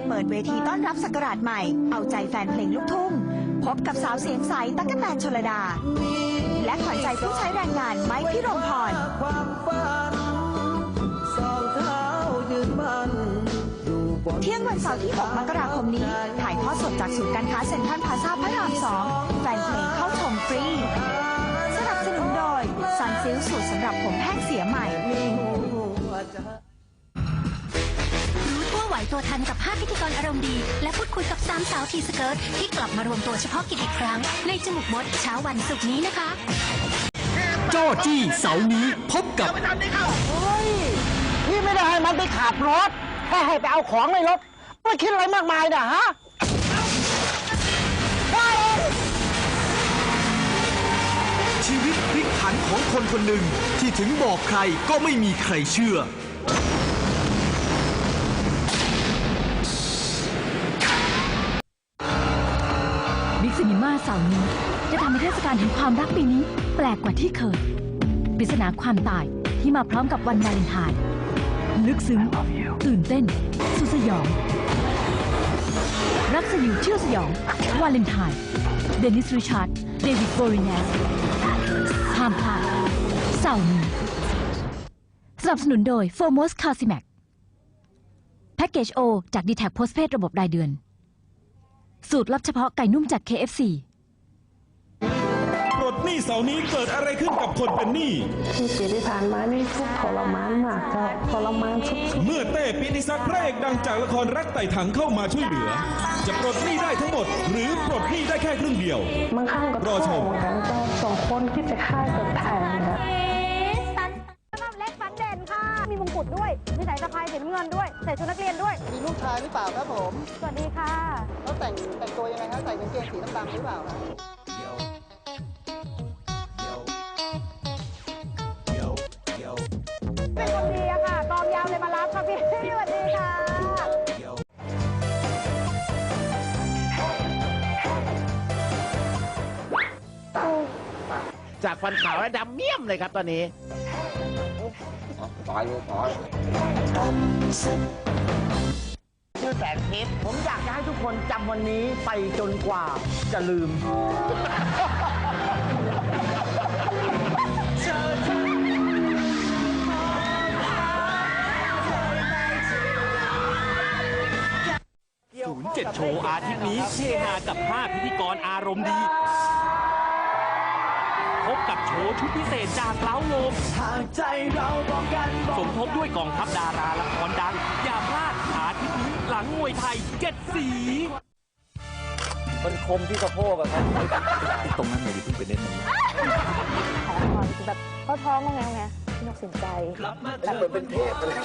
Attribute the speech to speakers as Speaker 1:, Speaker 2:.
Speaker 1: ดเปิดเวทีต้อนรับศักราชใหม่ เอาใจแฟนเพลงลูกทุ่ง พบกับสาวเสียงใสตั๊กแตนชลดา และขวัญใจผู้ใช้แรงงานไม้พิรมพร
Speaker 2: องเท้ายืนมันอยู่บน
Speaker 1: เที่ยงวันเสาร์ที่ 6 มกราคมนี้ ถ่ายทอดสดจากศูนย์การค้าเซ็นทรัลพลาซาพระราม2แฟนเพลงเข้าชมฟรี สนับสนุนโดยซันซิลสูตรสำหรับผมแห้งเสียใหม่
Speaker 3: ตัวทันกับ5พิธีกรอารมณ์ดี และพูดคุยกับสามสาวทีสเกิร์ตที่กลับมารวมตัวเฉพาะกิจอีกครั้ง ในจมูกมดเช้าวันศุกร์นี้นะคะ
Speaker 4: โจ้จี้เสาร์นี้พบกับ
Speaker 5: พี่ไม่ได้ให้มันไปขับรถ แค่ให้ไปเอาของในรถไม่คิดอะไรมากมายนะฮะ
Speaker 4: ชีวิตพลิกผันของคนคนหนึ่งที่ถึงบอกใครก็ไม่มีใครเชื่อ
Speaker 6: บิ๊กซีนีมาเสาร์นี้ จะทำให้เทศกาลแห่งความรักปีนี้แปลกกว่าที่เคยปริศนาความตายที่มาพร้อมกับวันวาเลนไทน์ลึกซึ้ง ตื่นเต้น สุดสยอง รักสยิวเชื่อสยอง วาเลนไทน์เดนิสริชาร์ดเดวิดโบริเนสห้ามพลาดเสาร์นี้สนับสนุนโดย f o r m o s t c a r c i m a c แพ็กเกจโอจาก d t แท p Postpaid ระบบรายเดือน สูตรลับเฉพาะไก่นุ่มจาก KFC
Speaker 7: ปลดหนี้เสาร์นี้เกิดอะไรขึ้นกับคนเป็นหนี้
Speaker 8: ที่ปีที่ผ่านมานี่ทุกข์ทรมานมากเจ้าทรมานสุด
Speaker 7: เมื่อเต้ปิติศักดิ์พระเอกดังจากละครรักไต่ถังเข้ามาช่วยเหลือ จะปลดหนี้ได้ทั้งหมด หรือปลดหนี้ได้แค่ครึ่งเดียว
Speaker 8: ๆบางครั้งก็
Speaker 7: รอช
Speaker 8: ท้อ
Speaker 7: ม
Speaker 8: เหมือนกันเจ้าสองคนคิดจะฆ่ากันแทนนะ
Speaker 9: เล็กฟันเด่นค่ะ มีมงกุฎด้วยมีสายสะพายสีน้ำเงินด้วยใส่ชุดนักเรียนด้วย
Speaker 5: มีลูกชายหรือเปล่าครับผม
Speaker 9: สวัสดีค่ะ
Speaker 5: เขาแต่งแต่งตัวยังไงครับใส่กางเกงสีน้ำตาลหรือเปล่าครับ
Speaker 9: เป็นคนดีอะค่ะกองยาวเลยมารับค่ะพี่สวัสดีค่ะ
Speaker 5: จากฟันขาวและดำเมี่ยมเลยครับตอนนี้ ชื่อแสงทิพย์ผมอยากจะให้ทุกคนจำวันนี้ไปจนกว่าจะลืม
Speaker 4: 07 โชว์อาทิตย์นี้เฮฮากับ 5 พิธีกรอารมณ์ดี พบกับโชว์ชุดพิเศษจากเล้าโลม
Speaker 2: หากใจเราต้องกัน
Speaker 4: สมทบด้วยกองทัพดาราละครดัง อย่าพลาดอาทิตย์นี้หลังมวยไทยเจ็ดสี
Speaker 5: มันคมที่สะโพกอะครับ
Speaker 4: ตรงนั้นเลยที่เพิ่ปเล่นมัน
Speaker 9: ท้องแบบเขาท้องว่าไงไงพี่นกสินใจ แล้ว
Speaker 5: เหมือนเป็นเทพเลย